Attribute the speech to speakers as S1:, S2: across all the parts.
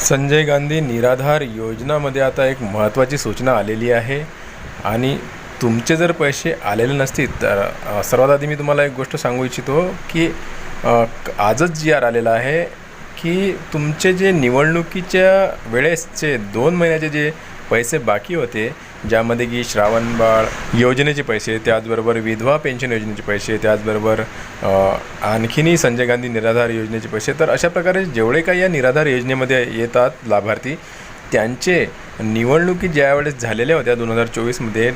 S1: संजय गांधी निराधार योजनामध्ये आता एक महत्त्वाची सूचना आलेली आहे. आणि तुमचे जर पैसे आलेले नसतील तर सर्वात आधी मी तुम्हाला एक गोष्ट सांगू इच्छितो की आजच जी आर आलेला आहे की तुमचे जे निवडणुकीच्या वेळेसचे दोन महिन्याचे जे पैसे बाकी होते ज्यामध्ये की श्रावणबाळ योजनेचे पैसे त्याचबरोबर विधवा पेन्शन योजनेचे पैसे त्याचबरोबर आणखीनही संजय गांधी निराधार योजनेचे पैसे. तर अशा प्रकारे जेवढे काही या निराधार योजनेमध्ये येतात लाभार्थी त्यांचे निवडणुकी ज्यावेळेस झालेल्या होत्या दोन हजार चोवीसमध्ये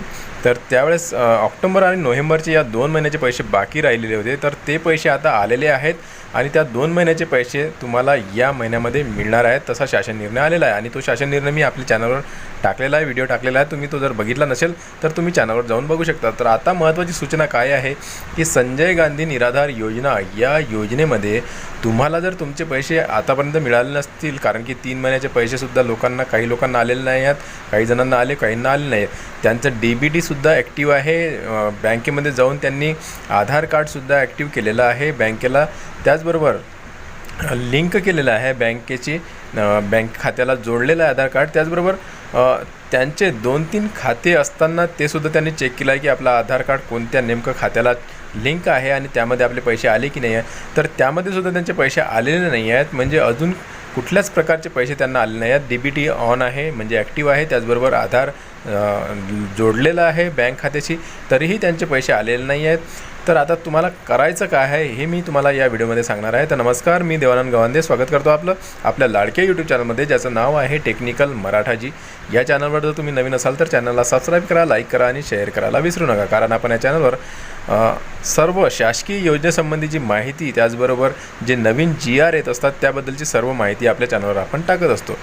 S1: तर त्यावेळेस ऑक्टोबर आणि नोव्हेंबरचे या दोन महिन्याचे पैसे बाकी राहिलेले होते. तर ते पैसे आता आलेले आहेत आणि त्या दोन महिन्याचे पैसे तुम्हाला या महिन्यामध्ये मिळणार आहेत तसा शासन निर्णय आलेला आहे. आणि तो शासन निर्णय मी आपल्या चॅनलवर टाकलेला आहे व्हिडिओ टाकलेला आहे. तुम्ही तो जर बघितला नसेल तर तुम्ही चॅनलवर जाऊन बघू शकता. तर आता महत्त्वाची सूचना काय आहे की संजय गांधी निराधार योजना या योजनेमध्ये तुम्हाला जर तुमचे पैसे आतापर्यंत मिळाले नसतील कारण की तीन महिन्याचे पैसेसुद्धा लोकांना काही लोकांना आलेले नाही आहेत काही जणांना आले काहींना आले नाही त्यांचं डी बी टीसुद्धा ॲक्टिव्ह आहे. बँकेमध्ये जाऊन त्यांनी आधार कार्डसुद्धा ॲक्टिव्ह केलेलं आहे. बँकेला त्याचबरोबर लिंक केलेलं आहे. बँकेची बँक खात्याला जोडलेलं आहे आधार कार्ड. त्याचबरोबर त्यांचे दोन तीन खाते असताना ते सुद्धा त्यांनी चेक केलं आहे की आपलं आधार कार्ड कोणत्या नेमकं खात्याला लिंक आहे आणि त्यामध्ये आपले पैसे आले की नाही आहे तर त्यामध्ये सुद्धा त्यांचे पैसे आलेले नाही आहेत. म्हणजे अजून कुठल्याच प्रकारचे पैसे त्यांना आले नाही आहेत. डी बी टी ऑन आहे म्हणजे ॲक्टिव्ह आहे. त्याचबरोबर आधार जोडलेलं आहे बँक खात्याशी तरीही त्यांचे पैसे आलेले नाही आहेत. तर आता तुम्हाला करायचं काय आहे हे मी तुम्हाला या व्हिडिओमध्ये सांगणार आहे. तर नमस्कार मी देवानंद गवांदे. स्वागत करतो आपलं आपल्या लाडक्या यूट्यूब चॅनलमध्ये ज्याचं नाव आहे टेक्निकल मराठाजी. या चॅनलवर जर तुम्ही नवीन असाल तर चॅनलला सबस्क्राईब करा लाईक करा आणि शेअर करायला विसरू नका. कारण आपण या चॅनलवर सर्व शासकीय योजनेसंबंधीची माहिती त्याचबरोबर जे नवीन जी आर येत असतात त्याबद्दलची सर्व माहिती आपल्या चॅनलवर आपण टाकत असतो.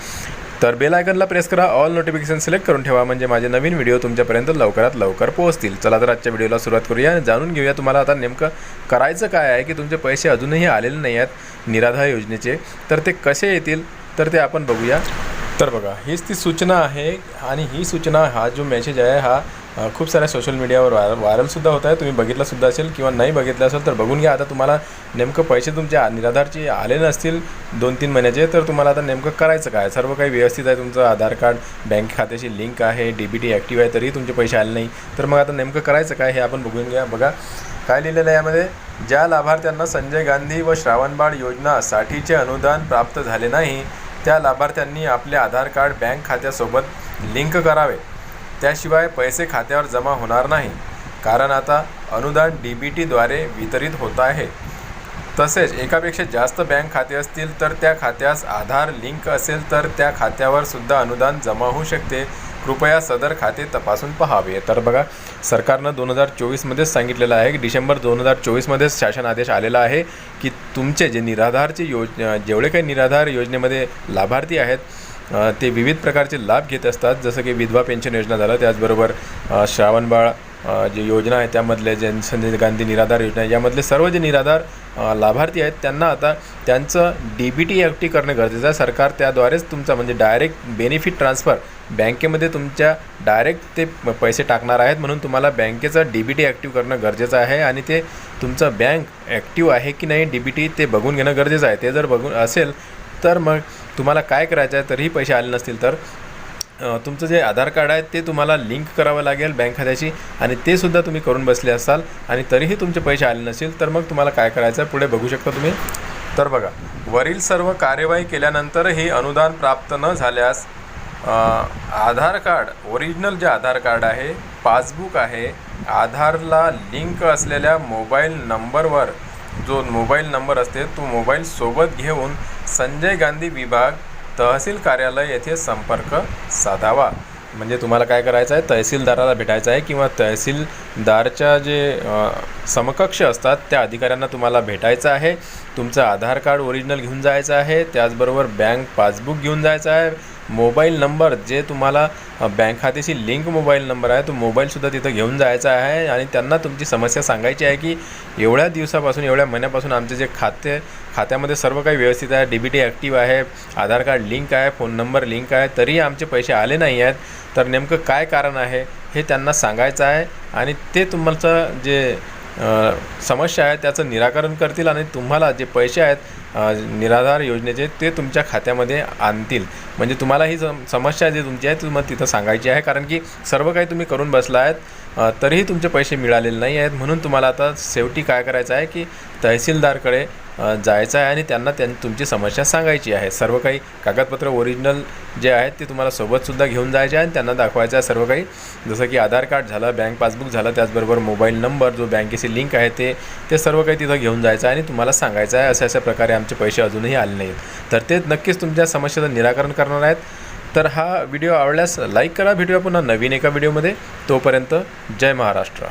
S1: तर बेल आयकनला प्रेस करा. ऑल नोटिफिकेशन सिलेक्ट करून ठेवा. म्हणजे माझे नवीन व्हिडिओ तुमच्यापर्यंत लवकरात लवकर पोहोचतील. चला तर आजच्या व्हिडिओला सुरुवात करूया आणि जाणून घेऊया तुम्हाला आता नेमकं करायचं काय आहे की तुमचे पैसे अजूनही आलेले नाही आहेत निराधार योजनेचे. तर ते कसे येतील? तर ते आपण बघूया. तर बघा हीच ती सूचना आहे आणि ही सूचना हा जो मेसेज आहे हा खूप साऱ्या सोशल मीडियावर व्हायरल व्हायरलसुद्धा होत आहे तुम्ही बघितलासुद्धा असेल किंवा नाही बघितलं असेल तर बघून घ्या. आता तुम्हाला नेमकं पैसे तुमचे निराधारचे आले नसतील दोन तीन महिन्याचे तर तुम्हाला आता नेमकं करायचं काय? सर्व काही व्यवस्थित आहे तुमचं आधार कार्ड बँक खात्याशी लिंक आहे डी बी टी ॲक्टिव्ह आहे तरीही तुमचे पैसे आले नाही. तर मग आता नेमकं करायचं काय हे आपण बघून घ्या. बघा काय लिहिलेलं आहे यामध्ये? ज्या लाभार्थ्यांना संजय गांधी व श्रावणबाळ योजनासाठीचे अनुदान प्राप्त झाले नाही त्या लाभार्थ्यांनी आपले आधार कार्ड बँक खात्यासोबत लिंक करावे. त्याशिवाय पैसे खात्यावर जमा होणार नाही. कारण आता अनुदान डी बी टीद्वारे वितरित होत आहे. तसेच एकापेक्षा जास्त बँक खाते असतील तर त्या खात्यास आधार लिंक असेल तर त्या खात्यावर सुद्धा अनुदान जमा होऊ शकते. कृपया सदर खाते तपासून पहावे. तर बघा सरकारनं दोन हजार चोवीसमध्येच सांगितलेलं आहे की डिसेंबर दोन हजार चोवीसमध्येच शासन आदेश आलेला आहे की तुमचे जे निराधारचे योज जेवढे काही निराधार योजनेमध्ये लाभार्थी आहेत ते विविध प्रकारचे लाभ घेत असतात. जसं की विधवा पेन्शन योजना झालं त्याचबरोबर श्रावणबाळ जी जे योजना आहे त्यामधले जे संजय गांधी निराधार योजना यामधले सर्व जे निराधार लाभार्थी आहेत त्यांना आता त्यांचं डी बी टी ॲक्टीव्ह करणं गरजेचं आहे. सरकार त्याद्वारेच तुमचा म्हणजे डायरेक्ट बेनिफिट ट्रान्सफर बँकेमध्ये तुमच्या डायरेक्ट ते पैसे टाकणार आहेत म्हणून तुम्हाला बँकेचं डी बी टी ॲक्टिव्ह करणं गरजेचं आहे आणि ते तुमचं बँक ॲक्टिव्ह आहे की नाही डी बी टी ते बघून घेणं गरजेचं आहे. ते जर बघून असेल तर मग तुम्हाला काय करायचं आहे तरीही पैसे आले नसतील तर तुमचं जे आधार कार्ड आहे ते तुम्हाला लिंक करावं लागेल बँक खात्याशी आणि ते सुद्धा तुम्ही करून बसले असाल आणि तरीही तुमचे पैसे आले नसेल तर मग तुम्हाला काय करायचं आहे पुढे बघू शकता तुम्ही. तर बघा वरील सर्व कार्यवाही केल्यानंतरही अनुदान प्राप्त न झाल्यास आधार कार्ड ओरिजिनल जे आधार कार्ड आहे पासबुक आहे आधारला लिंक असलेल्या मोबाईल नंबरवर जो मोबाईल नंबर असते तो मोबाईल सोबत घेऊन संजय गांधी विभाग तहसील कार्यालय येथे संपर्क साधावा. म्हणजे तुम्हाला काय करायचं आहे? तहसीलदाराला भेटायचं आहे किंवा तहसीलदारच्या जे समकक्ष असतात त्या अधिकाऱ्यांना तुम्हाला भेटायचं आहे. तुमचं आधार कार्ड ओरिजिनल घेऊन जायचं आहे. त्याचबरोबर बँक पासबुक घेऊन जायचं आहे. मोबाईल नंबर जे तुम्हाला बँक खात्याशी लिंक मोबाईल नंबर आहे तो मोबाईलसुद्धा तिथं घेऊन जायचा आहे आणि त्यांना तुमची समस्या सांगायची आहे की एवढ्या दिवसापासून एवढ्या महिन्यापासून आमचे जे खाते खात्यामध्ये सर्व काही व्यवस्थित आहे डी बी टी ॲक्टिव्ह आहे आधार कार्ड लिंक आहे फोन नंबर लिंक आहे तरीही आमचे पैसे आले नाही आहेत. तर नेमकं काय कारण आहे हे त्यांना सांगायचं आहे आणि ते तुमचं जे समस्या आहे त्याचं निराकरण करतील आणि तुम्हाला जे पैसे आहेत निराधार योजनेचे ते तुमच्या खात्यामध्ये आणतील. म्हणजे तुम्हाला ही सम समस्या जी तुमची आहे ती मग तिथं सांगायची आहे. कारण की सर्व काही तुम्ही करून बसला आहेत तरीही तुमचे पैसे मिळालेले नाही आहेत. म्हणून तुम्हाला आता शेवटी काय करायचं आहे की तहसीलदारकडे जायचं आहे आणि त्यांना त्यां तुमची समस्या सांगायची आहे. सर्व काही कागदपत्र ओरिजिनल जे आहेत ते तुम्हाला सोबतसुद्धा घेऊन जायचे आहे आणि त्यांना दाखवायचं आहे सर्व काही. जसं की आधार कार्ड झालं बँक पासबुक झालं त्याचबरोबर मोबाईल नंबर जो बँकेशी लिंक आहे ते ते सर्व काही तिथं घेऊन जायचं आहे आणि तुम्हाला सांगायचं आहे अशा अशा प्रकारे आमचे पैसे अजूनही आले नाहीत. तर ते नक्कीच तुमच्या समस्येचं निराकरण करणार आहेत. तर हा व्हिडिओ आवडल्यास लाईक करा. भेटूया पुन्हा नवीन एका व्हिडिओमध्ये तोपर्यंत जय महाराष्ट्र.